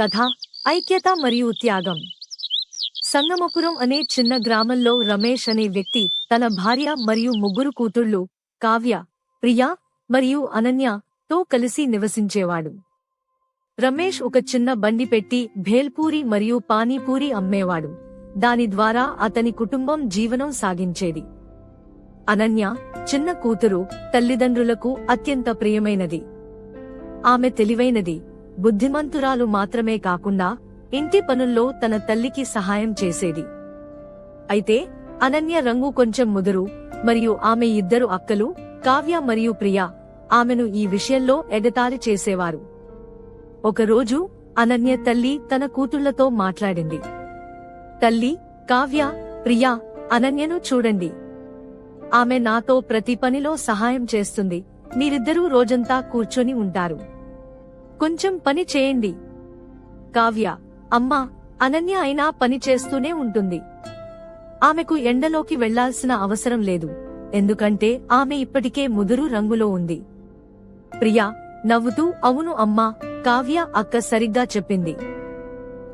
కథ ఐక్యత మరియు త్యాగం. సంగమపురం అనే చిన్న గ్రామంలో రమేష్ అనే వ్యక్తి తన భార్య మరియు ముగ్గురు కూతుళ్ళు కావ్య ప్రియా మరియు అనన్య తో కలిసి నివసించేవాడు. రమేష్ ఒక చిన్న బండి పెట్టి భేల్పూరి మరియు పానీపూరి అమ్మేవాడు. దాని ద్వారా అతని కుటుంబం జీవనం సాగించేది. అనన్య చిన్న కూతురు తల్లిదండ్రులకు అత్యంత ప్రియమైనది. ఆమె తెలివైనది. బుద్ధిమంతురాలు మాత్రమే కాకుండా ఇంటి పనుల్లో తన తల్లికి సహాయం చేసేది. అయితే అనన్య రంగు కొంచెం ముదురు మరియు ఆమె ఇద్దరు అక్కలు కావ్య మరియు ప్రియ ఆమెను ఈ విషయంలో ఎగతాళి చేసేవారు. ఒకరోజు అనన్య తల్లి తన కూతుళ్ళతో మాట్లాడింది. తల్లి కావ్య ప్రియా అనన్యను చూడండి. ఆమె నాతో ప్రతి పనిలో సహాయం చేస్తుంది. మీరిద్దరూ రోజంతా కూర్చొని ఉంటారు. కొంచెం పని చేయండి. కావ్య అమ్మా అనన్య అయినా పని చేస్తూనే ఉంటుంది. ఆమెకు ఎండలోకి వెళ్ళాల్సిన అవసరం లేదు. ఎందుకంటే ఆమె ఇప్పటికే ముదురు రంగులో ఉంది. ప్రియా నవ్వుతూ అవును అమ్మా కావ్య అక్క సరిగ్గా చెప్పింది.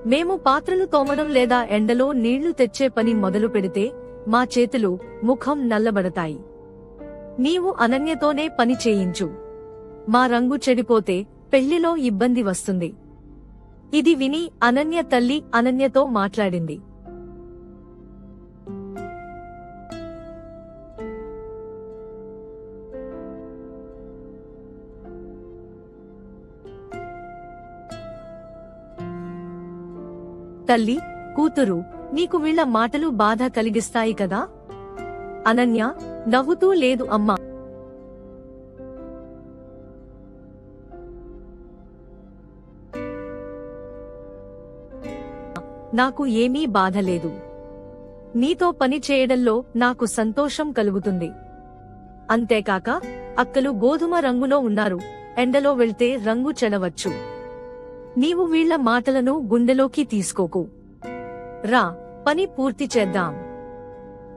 మేము పాత్రలు తోమడం లేదా ఎండలో నీళ్ళు తెచ్చే పని మొదలు పెడితే మా చేతులు ముఖం నల్లబడతాయి. నీవు అనన్యతోనే పని చేయించు. మా రంగు చెడిపోతే పెళ్ళిలో ఇబ్బంది వస్తుంది. ఇది విని అనన్య తల్లి అనన్యతో మాట్లాడింది. తల్లి కూతురు నీకు వీళ్ళ మాటలు బాధ కలిగిస్తాయి కదా? అనన్య నవ్వుతూ లేదు అమ్మా. నాకు ఏమీ బాధ లేదు. నీతో పని చేయడంలో నాకు సంతోషం కలుగుతుంది. అంతేకాక అక్కలు గోధుమ రంగులో ఉన్నారు. ఎండలో వెళ్తే రంగు చెడవచ్చు. నీవు వీళ్ళ మాటలను గుండెలోకి తీసుకోకు. రా పని పూర్తి చేద్దాం.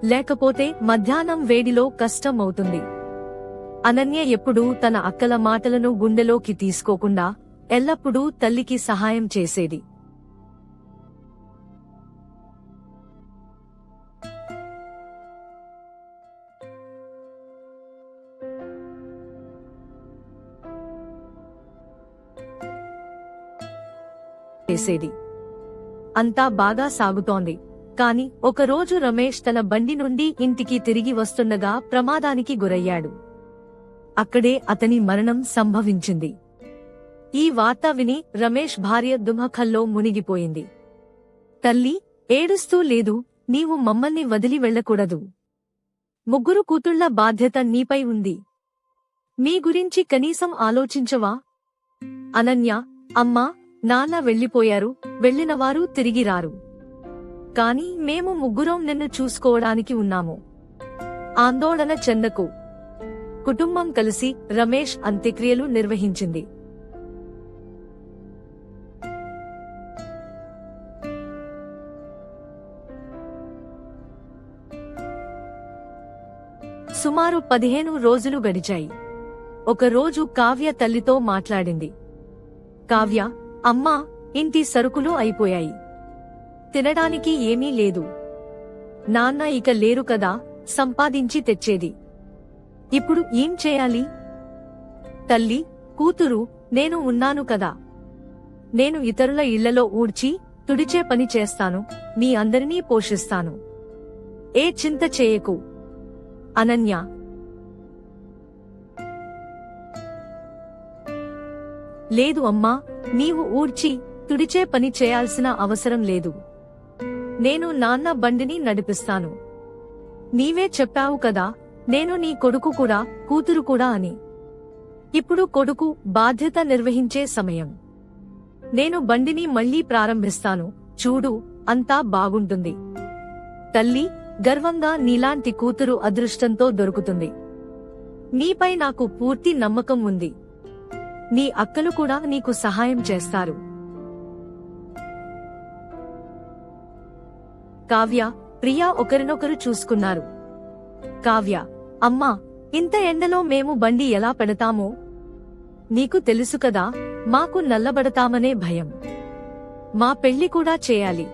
లేకపోతే మధ్యాహ్నం వేడిలో కష్టం అవుతుంది అనన్య ఎప్పుడూ తన అక్కల మాటలను గుండెలోకి తీసుకోకుండా ఎల్లప్పుడూ తల్లికి సహాయం చేసేది. చేసేది. అంతా బాగా సాగుతోంది. కాని ఒకరోజు రమేష్ తన బండి నుండి ఇంటికి తిరిగి వస్తుండగా ప్రమాదానికి గురయ్యాడు. అక్కడే అతని మరణం సంభవించింది. ఈ వార్త విని రమేష్ భార్య దుమఖల్లో మునిగిపోయింది. తల్లి ఏడుస్తూ లేదు నీవు మమ్మల్ని వదిలి వెళ్ళకూడదు. ముగ్గురు కూతుళ్ళ బాధ్యత నీపై ఉంది. మీ గురించి కనీసం ఆలోచించవా? అనన్య అమ్మా నాన్న వెళ్ళిపోయారు. వెళ్ళినవారు తిరిగి రారు. కాని మేము ముగ్గురం నిన్ను చూసుకోవడానికి ఉన్నాము. ఆందోళన చెందకు. కుటుంబం కలిసి రమేష్ అంత్యక్రియలు నిర్వహించింది. సుమారు పదిహేను రోజులు గడిచాయి. ఒకరోజు కావ్య తల్లితో మాట్లాడింది. కావ్య అమ్మా ఇంటి సరుకులు అయిపోయాయి. తినడానికి ఏమీ లేదు. నాన్న ఇక లేరు కదా సంపాదించి తెచ్చేది. ఇప్పుడు ఏం చేయాలి? తల్లి కూతురు నేను ఉన్నాను కదా. నేను ఇతరుల ఇళ్ళలో ఊడ్చి తుడిచే పని చేస్తాను మీ అందరినీ పోషిస్తాను. ఏ చింత చేయకు. అనన్య లేదు అమ్మా నీవు ఊడ్చి తుడిచే పని చేయాల్సిన అవసరం లేదు. నేను నాన్న బండిని నడిపిస్తాను. నీవే చెప్పావు కదా నేను నీ కొడుకు కూడా కూతురు కూడా అని. ఇప్పుడు కొడుకు బాధ్యత నిర్వహించే సమయం. నేను బండిని మళ్ళీ ప్రారంభిస్తాను చూడు అంతా బాగుంటుంది. తల్లి గర్వంగా నీలాంటి కూతురు అదృష్టంతో దొరుకుతుంది. నీపై నాకు పూర్తి నమ్మకం ఉంది. నీ అక్కలు కూడా నీకు సహాయం చేస్తారు. కావ్య ప్రియా ఒకరినొకరు చూసుకున్నారు. కావ్య అమ్మా ఇంత ఎండలో మేము బండి ఎలా పెడతామో? నీకు తెలుసు కదా మాకు నల్లబడతామనే భయం. మా పెళ్ళి కూడా చేయాలి.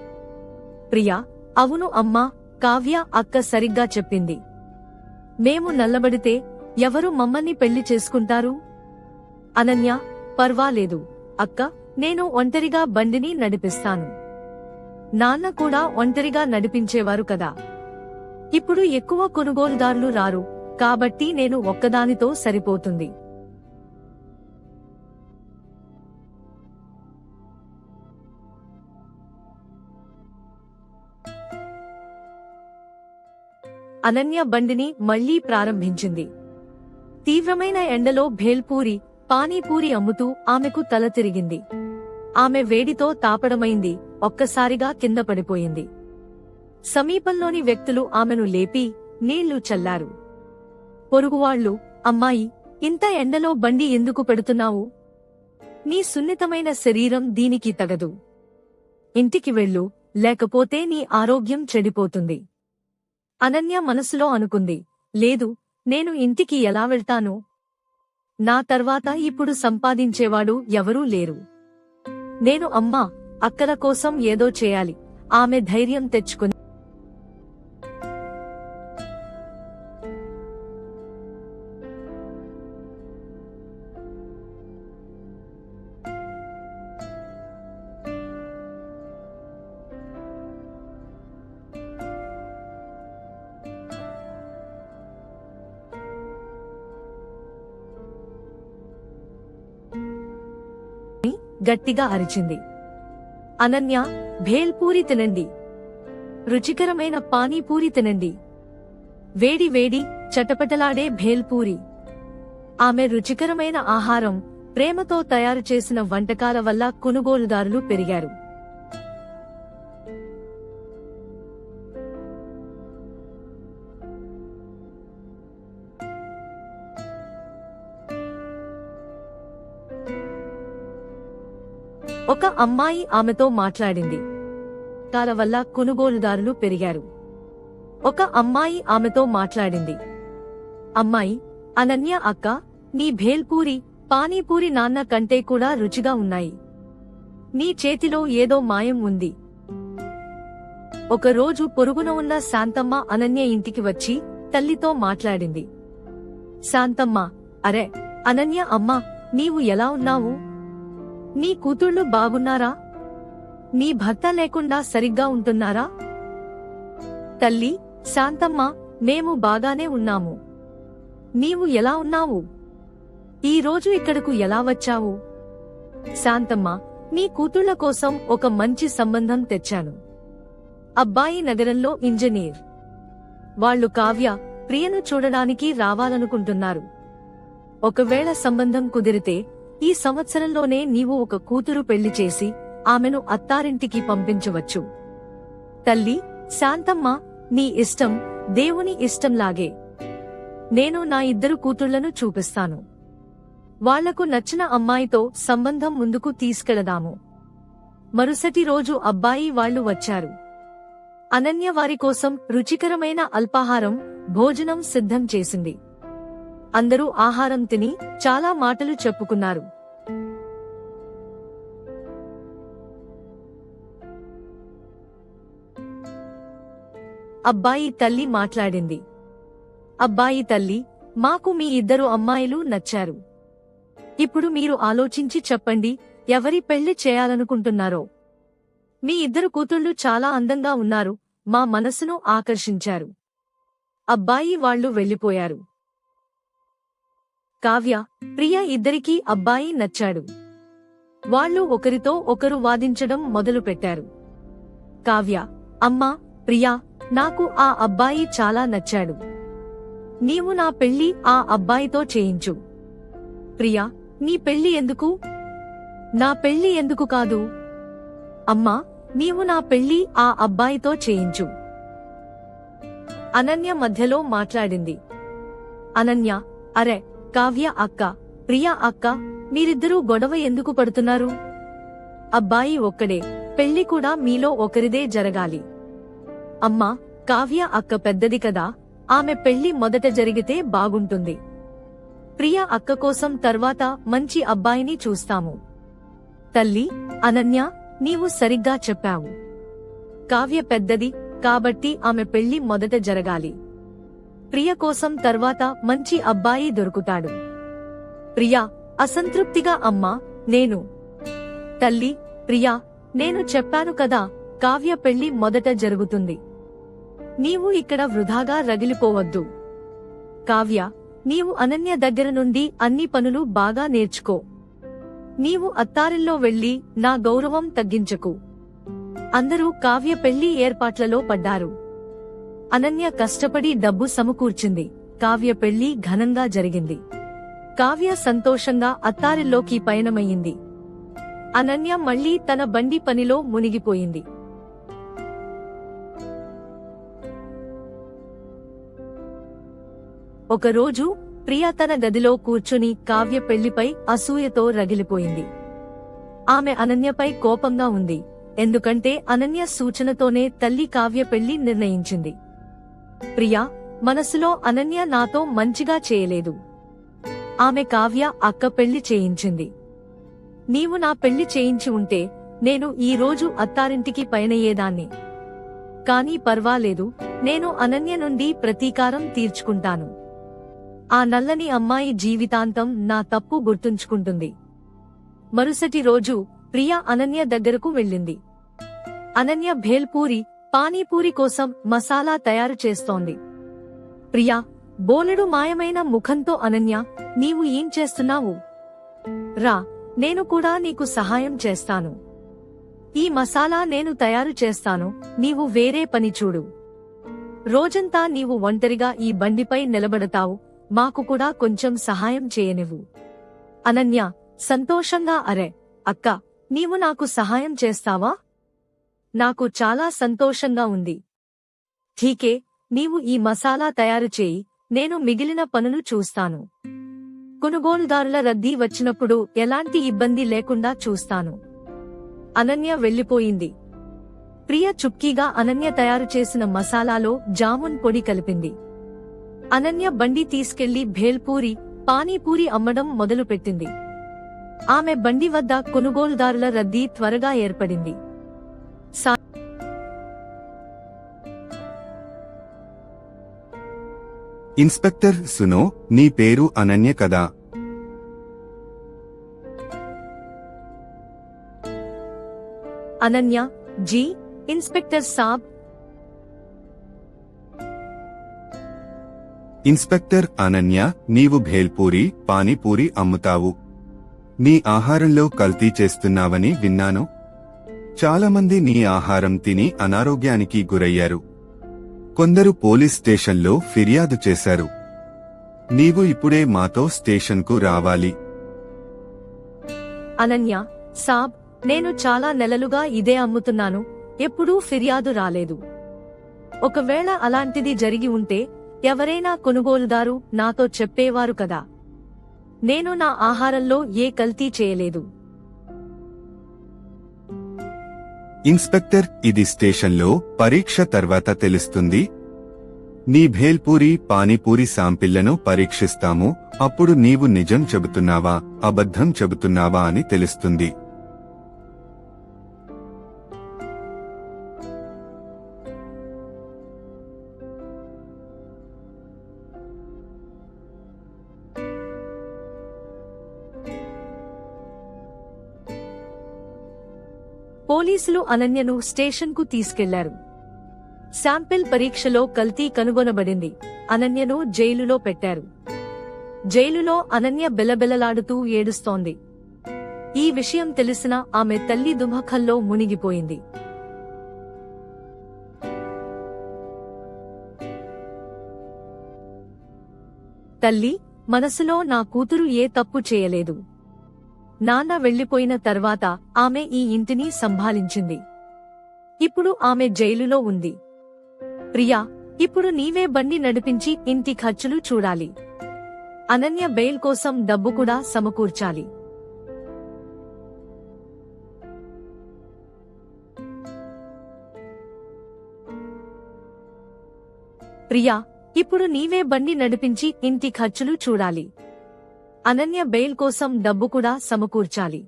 ప్రియా అవును అమ్మా కావ్య అక్క సరిగ్గా చెప్పింది. మేము నల్లబడితే ఎవరు మమ్మల్ని పెళ్ళి చేసుకుంటారు? అనన్య పర్వాలేదు. అక్క నేను ఒంటరిగా బండిని నడిపిస్తాను. నాన్న కూడా ఒంటరిగా నడిపించేవారు కదా. ఇప్పుడు ఎక్కువ కొనుగోలుదారులు రారు కాబట్టి నేను ఒక్కదానితో సరిపోతుంది. అనన్య బండిని మళ్ళీ ప్రారంభించింది. తీవ్రమైన ఎండలో భేల్పూరి పానీపూరి అమ్ముతూ ఆమెకు తల తిరిగింది. ఆమె వేడితో తాపడమైంది ఒక్కసారిగా కింద పడిపోయింది. సమీపంలోని వ్యక్తులు ఆమెను లేపి నీళ్ళు చల్లారు. పొరుగువాళ్ళు అమ్మాయి ఇంత ఎండలో బండి ఎందుకు పెడుతున్నావు? నీ సున్నితమైన శరీరం దీనికి తగదు. ఇంటికి వెళ్ళు లేకపోతే నీ ఆరోగ్యం చెడిపోతుంది. అనన్య మనసులో అనుకుంది లేదు నేను ఇంటికి ఎలా వెళ్తాను? నా తర్వాత ఇప్పుడు సంపాదించేవాడు ఎవరూ లేరు. నేను అమ్మా అక్కల కోసం ఏదో చేయాలి. ఆమె ధైర్యం తెచ్చుకుని గట్టిగా అరిచింది. అనన్య భేల్పూరి తినండి. రుచికరమైన పానీపూరి తినండి. వేడి వేడి చటపటలాడే భేల్పూరి ఆమె రుచికరమైన ఆహారం ప్రేమతో తయారు చేసిన వంటకాల వల్ల కొనుగోలుదారులు పెరిగారు. ఒక అమ్మాయి ఆమెతో మాట్లాడింది. కాల వల్ల కొనుగోలుదారులు పెరిగారు. ఒక అమ్మాయి ఆమెతో మాట్లాడింది. అమ్మాయి అనన్య అక్క నీ భేల్పూరి పానీపూరి నాన్న కంటే కూడా రుచిగా ఉన్నాయి. నీ చేతిలో ఏదో మాయం ఉంది. ఒకరోజు పొరుగున ఉన్న శాంతమ్మ అనన్య ఇంటికి వచ్చి తల్లితో మాట్లాడింది. శాంతమ్మ అరే అనన్య అమ్మా నీవు ఎలా ఉన్నావు? నీ కూతుళ్ళు బాగున్నారా? నీ భర్త లేకుండా సరిగ్గా ఉంటున్నారా? తల్లి శాంతమ్మ మేము బాగానే ఉన్నాము. నీవు ఎలా ఉన్నావు? ఈ రోజు ఇక్కడకు ఎలా వచ్చావు? శాంతమ్మ నీ కూతుళ్ళ కోసం ఒక మంచి సంబంధం తెచ్చాను. అబ్బాయి నగరంలో ఇంజనీర్. వాళ్ళు కావ్య ప్రియను చూడడానికి రావాలనుకుంటున్నారు. ఒకవేళ సంబంధం కుదిరితే ఈ సంవత్సరంలోనే నీవు ఒక కూతురు పెళ్ళి చేసి ఆమెను అత్తారింటికి పంపించవచ్చు. తల్లి శాంతమ్మ నీ ఇష్టం దేవుని ఇష్టంలాగే. నేను నా ఇద్దరు కూతుళ్ళను చూపిస్తాను. వాళ్ళకు నచ్చిన అమ్మాయితో సంబంధం ముందుకు తీసుకెళదాము. మరుసటి రోజు అబ్బాయి వాళ్ళు వచ్చారు. అనన్య వారి కోసం రుచికరమైన అల్పాహారం భోజనం సిద్ధం చేసింది. అందరూ ఆహారం తిని చాలా మాటలు చెప్పుకున్నారు. అబ్బాయి తల్లి మాట్లాడింది. అబ్బాయి తల్లి మాకు మీ ఇద్దరు అమ్మాయిలు నచ్చారు. ఇప్పుడు మీరు ఆలోచించి చెప్పండి ఎవరి పెళ్ళి చేయాలనుకుంటున్నారో. మీ ఇద్దరు కూతుళ్ళు చాలా అందంగా ఉన్నారు మా మనసును ఆకర్షించారు. అబ్బాయి వాళ్ళు వెళ్ళిపోయారు కావ్య ప్రియ ఇద్దరికీ అబ్బాయి నచ్చాడు. వాళ్ళు ఒకరితో ఒకరు వాదించడం మొదలుపెట్టారు. కావ్య అమ్మా ప్రియా నాకు ఆ అబ్బాయి చాలా నచ్చాడు. నీవు నా పెళ్ళి ఆ అబ్బాయితో చేయించు. ప్రియా నీ పెళ్ళి ఎందుకు? నా పెళ్ళి ఎందుకు కాదు? అమ్మా నీవు నా పెళ్ళి ఆ అబ్బాయితో చేయించు. అనన్య మధ్యలో మాట్లాడింది. అనన్య అరే కావ్య అక్క ప్రియా అక్క మీరిద్దరూ గొడవ ఎందుకు పడుతున్నారు? అబ్బాయి ఒక్కడే పెళ్ళి కూడా మీలో ఒకరిదే జరగాలి. అమ్మా కావ్య అక్క పెద్దది కదా ఆమె పెళ్ళి మొదట జరిగితే బాగుంటుంది. ప్రియ అక్క కోసం తర్వాత మంచి అబ్బాయిని చూస్తాము. తల్లి అనన్య నీవు సరిగ్గా చెప్పావు. కావ్య పెద్దది కాబట్టి ఆమె పెళ్ళి మొదట జరగాలి. ప్రియ కోసం తర్వాత మంచి అబ్బాయి దొరుకుతాడు. ప్రియా అసంతృప్తిగా అమ్మా నేను. తల్లి ప్రియా నేను చెప్పాను కదా కావ్య పెళ్ళి మొదట జరుగుతుంది. నీవు ఇక్కడ వృధాగా రగిలిపోవద్దు. కావ్య నీవు అనన్య దగ్గర నుండి అన్ని పనులు బాగా నేర్చుకో. నీవు అత్తారిల్లో వెళ్ళి నా గౌరవం తగ్గించకు. అందరూ కావ్య పెళ్ళి ఏర్పాట్లలో పడ్డారు. అనన్య కష్టపడి డబ్బు సమకూర్చింది. కావ్య పెళ్ళి ఘనంగా జరిగింది. కావ్య సంతోషంగా అత్తారిల్లోకి పయనమయ్యింది. అనన్య మళ్ళీ తన బండి పనిలో మునిగిపోయింది. ఒకరోజు ప్రియ తన గదిలో కూర్చుని కావ్య పెళ్ళిపై అసూయతో రగిలిపోయింది. ఆమె అనన్యపై కోపంగా ఉంది. ఎందుకంటే అనన్య సూచనతోనే తల్లి కావ్య పెళ్ళి నిర్ణయించింది. ప్రియా మనసులో అనన్య నాతో మంచిగా చేయలేదు. ఆమె కావ్య అక్క పెళ్ళి చేయించింది. నీవు నా పెళ్ళి చేయించి ఉంటే నేను ఈ రోజు అత్తారింటికి పయనయ్యేదాన్ని. కానీ పర్వాలేదు నేను అనన్య నుండి ప్రతీకారం తీర్చుకుంటాను. ఆ నల్లని అమ్మాయి జీవితాంతం నా తప్పు గుర్తుంచుకుంటుంది. మరుసటి రోజు ప్రియా అనన్య దగ్గరకు వెళ్ళింది. అనన్య భేల్పూరి పానీపూరి కోసం మసాలా తయారు చేస్తోంది. ప్రియా బోలెడు మాయమైన ముఖంతో అనన్య నీవు ఏం చేస్తున్నావు? రా నేను కూడా నీకు సహాయం చేస్తాను. ఈ మసాలా నేను తయారు చేస్తాను నీవు వేరే పని చూడు. రోజంతా నీవు ఒంటరిగా ఈ బండిపై నిలబడతావు మాకు కూడా కొంచెం సహాయం చేయనివ్వు. అనన్య సంతోషంగా అరే అక్క నీవు నాకు సహాయం చేస్తావా? నాకు చాలా సంతోషంగా ఉంది. ఠీకే నీవు ఈ మసాలా తయారు చేయి నేను మిగిలిన పనులు చూస్తాను. కొనుగోలుదారుల రద్దీ వచ్చినప్పుడు ఎలాంటి ఇబ్బంది లేకుండా చూస్తాను. అనన్య వెళ్ళిపోయింది ప్రియ చుక్కీగా అనన్య తయారు చేసిన మసాలాలో జామున్ పొడి కలిపింది. అనన్య బండి తీసుకెళ్ళి భేల్పూరి పానీపూరి అమ్మడం మొదలుపెట్టింది. ఆమె బండి వద్ద కొనుగోలుదారుల రద్దీ త్వరగా ఏర్పడింది. ఇన్స్పెక్టర్ సునో నీ పేరు అనన్య కదా? అనన్య జీ ఇన్స్పెక్టర్ సాబ్ ఇన్స్పెక్టర్ అనన్య నీవు భేల్పూరి పానీపూరి అమ్ముతావు. నీ ఆహారంలో కల్తీ చేస్తున్నావని విన్నాను. చాలామంది నీ ఆహారం తిని అనారోగ్యానికి గురయ్యారు. కొందరు పోలీస్ స్టేషన్లో ఫిర్యాదు చేశారు. నీవు ఇప్పుడే మాతో స్టేషన్కు రావాలి. అనన్య సాబ్ నేను చాలా నెలలుగా ఇదే అమ్ముతున్నాను. ఎప్పుడూ ఫిర్యాదు రాలేదు. ఒకవేళ అలాంటిది జరిగి ఉంటే ఎవరైనా కొనుగోలుదారు నాతో చెప్పేవారు కదా. నేను నా ఆహారంలో ఏ కల్తీ చేయలేదు. ఇన్స్పెక్టర్ ఇది స్టేషన్లో పరీక్ష తర్వాత తెలుస్తుంది. నీ భేల్పూరి పానీపూరి శాంపిళ్ళను పరీక్షిస్తాము అప్పుడు నీవు నిజం చెబుతున్నావా అబద్ధం చెబుతున్నావా అని తెలుస్తుంది. పోలీసులు అనన్యను స్టేషన్కు తీసుకెళ్ళారు. శాంపిల్ పరీక్షలో కల్తీ కనుగొనబడింది. అనన్యను జైలులో పెట్టారు. జైలులో అనన్య బెలబెలలాడుతూ ఏడుస్తోంది. ఈ విషయం తెలిసిన ఆమె తల్లి దుమఖల్లో మునిగిపోయింది. తల్లి మనసులో నా కూతురు ఏ తప్పు చేయలేదు. నాన్న వెళ్ళిపోయిన తర్వాత ఆమె ఈ ఇంటిని సంభాలించింది. ఇప్పుడు ఆమె జైలులో ఉంది. ప్రియా ఇప్పుడు నీవే బండి నడిపించి ఇంటి ఖర్చులు చూడాలి. అనన్య బెయిల్ కోసం డబ్బు కూడా సమకూర్చాలి. ప్రియా ఇప్పుడు నీవే బండి నడిపించి ఇంటి ఖర్చులు చూడాలి. అనన్య బెయిల్ కోసం డబ్బు కూడా సమకూర్చాలి.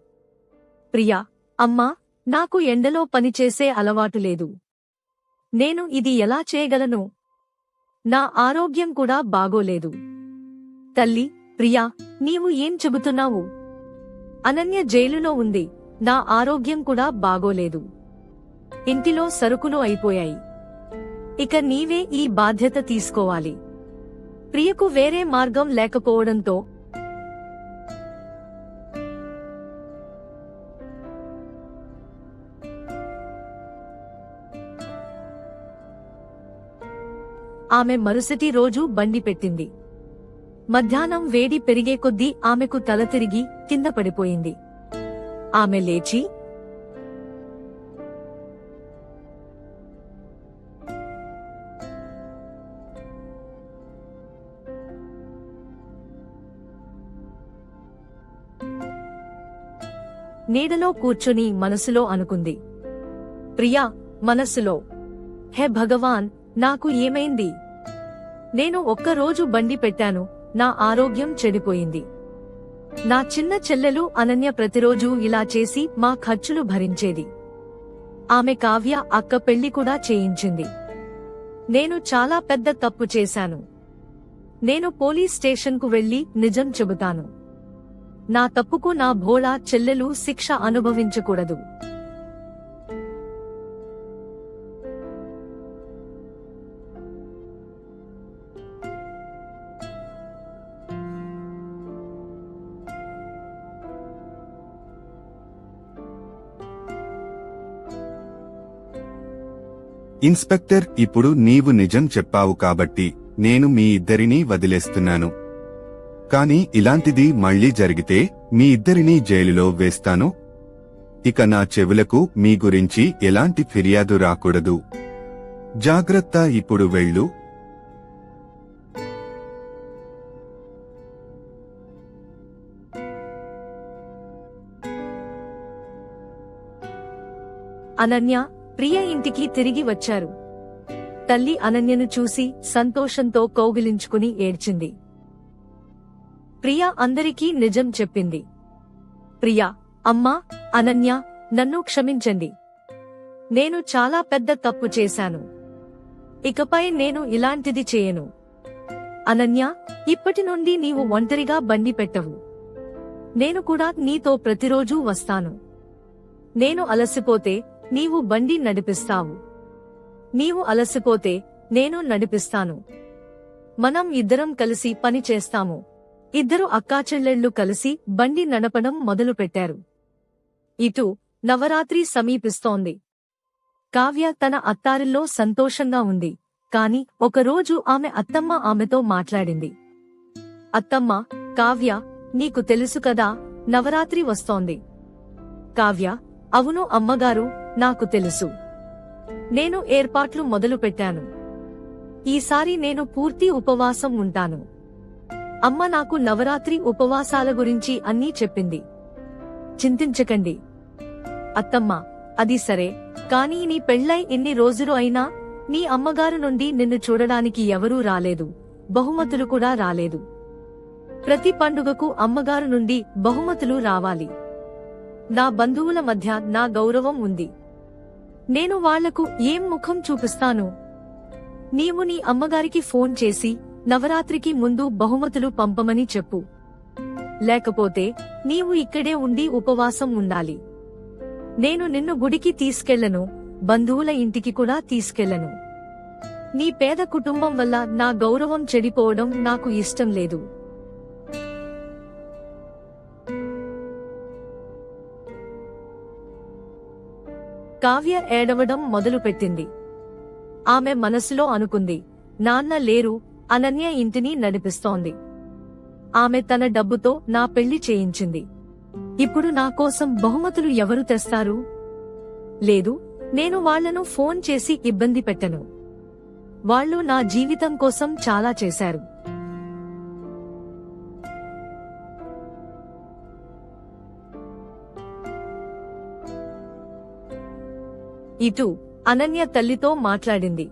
ప్రియా అమ్మా నాకు ఎండలో పనిచేసే అలవాటు లేదు. నేను ఇది ఎలా చేయగలను? నా ఆరోగ్యం కూడా బాగోలేదు. తల్లి ప్రియా నీవు ఏం చెబుతున్నావు? అనన్య జైలులో ఉంది. నా ఆరోగ్యం కూడా బాగోలేదు. ఇంటిలో సరుకులు అయిపోయాయి. ఇక నీవే ఈ బాధ్యత తీసుకోవాలి. ప్రియకు వేరే మార్గం లేకపోవడంతో ఆమె మరుసటి రోజు బండి పెట్టింది. మధ్యాహ్నం వేడి పెరిగే కొద్దీ ఆమెకు తల తిరిగి కింద పడిపోయింది. ఆమె లేచి నీడలో కూర్చుని మనసులో అనుకుంది. ప్రియా మనస్సులో హే భగవాన్ నాకు ఏమైంది? నేను ఒక్కరోజు బండి పెట్టాను నా ఆరోగ్యం చెడిపోయింది. నా చిన్న చెల్లెలు అనన్య ప్రతిరోజు ఇలా చేసి మా ఖర్చులు భరించేది. ఆమె కావ్య అక్క పెళ్ళి కూడా చేయించింది. నేను చాలా పెద్ద తప్పు చేశాను. నేను పోలీస్ స్టేషన్కు వెళ్ళి నిజం చెబుతాను. నా తప్పుకు నా భోళా చెల్లెలు శిక్ష అనుభవించకూడదు. ఇన్స్పెక్టర్ ఇప్పుడు నీవు నిజం చెప్పావు కాబట్టి నేను మీ ఇద్దరినీ వదిలేస్తున్నాను. కాని ఇలాంటిది మళ్ళీ జరిగితే మీ ఇద్దరినీ జైలులో వేస్తాను. ఇక నా చెవులకు మీ గురించి ఎలాంటి ఫిర్యాదు రాకూడదు. జాగ్రత్త ఇప్పుడు వెళ్ళు. అనన్య ప్రియ ఇంటికి తిరిగి వచ్చారు. తల్లి అనన్యను చూసి సంతోషంతో కౌగిలించుకుని ఏడ్చింది. ప్రియ అందరికీ నిజం చెప్పింది. ప్రియా అమ్మా అనన్య నన్ను క్షమించండి. నేను చాలా పెద్ద తప్పు చేశాను. ఇకపై నేను ఇలాంటిది చేయను. అనన్య ఇప్పటి నుండి నీవు ఒంటరిగా బండి పెట్టవు. నేను కూడా నీతో ప్రతిరోజూ వస్తాను. నేను అలసిపోతే నీవు బండి నడిపిస్తావు. నీవు అలసిపోతే నేను నడిపిస్తాను. మనం ఇద్దరం కలిసి పని చేస్తాము. ఇద్దరు అక్కాచెల్లెళ్ళు కలిసి బండి నడపడం మొదలుపెట్టారు. ఇటు నవరాత్రి సమీపిస్తోంది. కావ్య తన అత్తారిల్లో సంతోషంగా ఉంది. కాని ఒకరోజు ఆమె అత్తమ్మ ఆమెతో మాట్లాడింది. అత్తమ్మ కావ్య నీకు తెలుసు కదా నవరాత్రి వస్తోంది. కావ్య అవును అమ్మగారు నాకు తెలుసు. నేను ఏర్పాట్లు మొదలు పెట్టాను. ఈసారి నేను పూర్తి ఉపవాసం ఉంటాను. అమ్మ నాకు నవరాత్రి ఉపవాసాల గురించి అన్నీ చెప్పింది. చింతించకండి. అత్తమ్మ అది సరే కానీ నీ పెళ్ళై ఎన్ని రోజులు అయినా నీ అమ్మగారు నుండి నిన్ను చూడడానికి ఎవరూ రాలేదు. బహుమతులు కూడా రాలేదు. ప్రతి పండుగకు అమ్మగారు నుండి బహుమతులు రావాలి. నా బంధువుల మధ్య నా గౌరవం ఉంది. నేను వాళ్ళకు ఏం ముఖం చూపిస్తాను? నీవు నీ అమ్మగారికి ఫోన్ చేసి నవరాత్రికి ముందు బహుమతులు పంపమని చెప్పు. లేకపోతే నీవు ఇక్కడే ఉండి ఉపవాసం ఉండాలి. నేను నిన్ను గుడికి తీసుకెళ్ళను బంధువుల ఇంటికి కూడా తీసుకెళ్ళను. నీ పేద కుటుంబం వల్ల నా గౌరవం చెడిపోవడం నాకు ఇష్టం లేదు. కావ్య ఏడవడం మొదలుపెట్టింది. ఆమె మనసులో అనుకుంది నాన్న లేరు అనన్య ఇంటిని నడిపిస్తోంది. ఆమె తన డబ్బుతో నా పెళ్ళి చేయించింది. ఇప్పుడు నా కోసం బహుమతులు ఎవరు తెస్తారు? లేదు నేను వాళ్ళను ఫోన్ చేసి ఇబ్బంది పెట్టను. వాళ్ళు నా జీవితం కోసం చాలా చేశారు. ఇటు అనన్య తల్లితో మాట్లాడింది.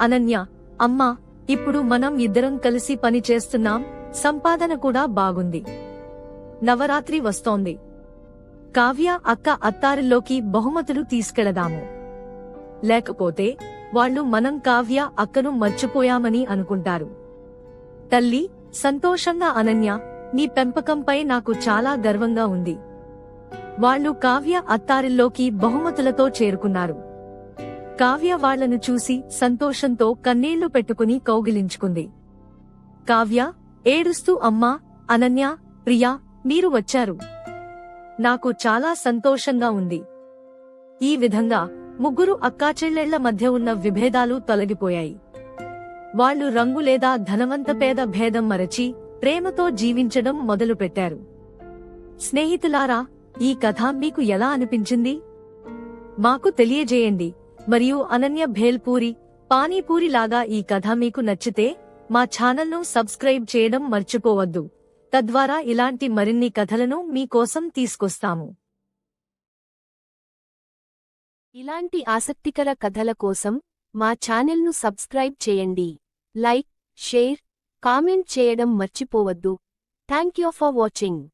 అనన్య అమ్మా ఇప్పుడు మనం ఇద్దరం కలిసి పని చేస్తున్నాం సంపాదన కూడా బాగుంది. నవరాత్రి వస్తోంది. కావ్య అక్క అత్తారిల్లోకి బహుమతులు తీసుకెళదాము. లేకపోతే వాళ్ళు మనం కావ్య అక్కను మర్చిపోయామని అనుకుంటారు. తల్లి సంతోషంగా అనన్య నీ పెంపకంపై నాకు చాలా గర్వంగా ఉంది. వాళ్ళు కావ్య అత్తారిల్లోకి బహుమతులతో చేరుకున్నారు. కావ్య వాళ్ళను చూసి సంతోషంతో కన్నీళ్ళు పెట్టుకుని కౌగిలించుకుంది. కావ్య ఏడుస్తూ అమ్మా అనన్య ప్రియా మీరు వచ్చారు. నాకు చాలా సంతోషంగా ఉంది. ఈ విధంగా ముగ్గురు అక్కాచెల్లెళ్ళ మధ్య ఉన్న విభేదాలు తొలగిపోయాయి. వాళ్ళు రంగు లేదా ధనవంత పేద భేదం మరచి ప్రేమతో జీవించడం మొదలుపెట్టారు. స్నేహితులారా ఈ కథ మీకు ఎలా అనిపించింది? మాకు తెలియజేయండి. మరియు అనన్య భేల్పూరి పానీపూరి లాగా ఈ కథ మీకు నచ్చితే మా ఛానల్ను సబ్స్క్రైబ్ చేయడం మర్చిపోవద్దు. తద్వారా ఇలాంటి మరిన్ని కథలను మీకోసం తీసుకొస్తాము. ఇలాంటి ఆసక్తికర కథల కోసం మా ఛానల్ను సబ్స్క్రైబ్ చేయండి. లైక్ షేర్ కామెంట్ చేయడం మర్చిపోవద్దు. Thank you for watching.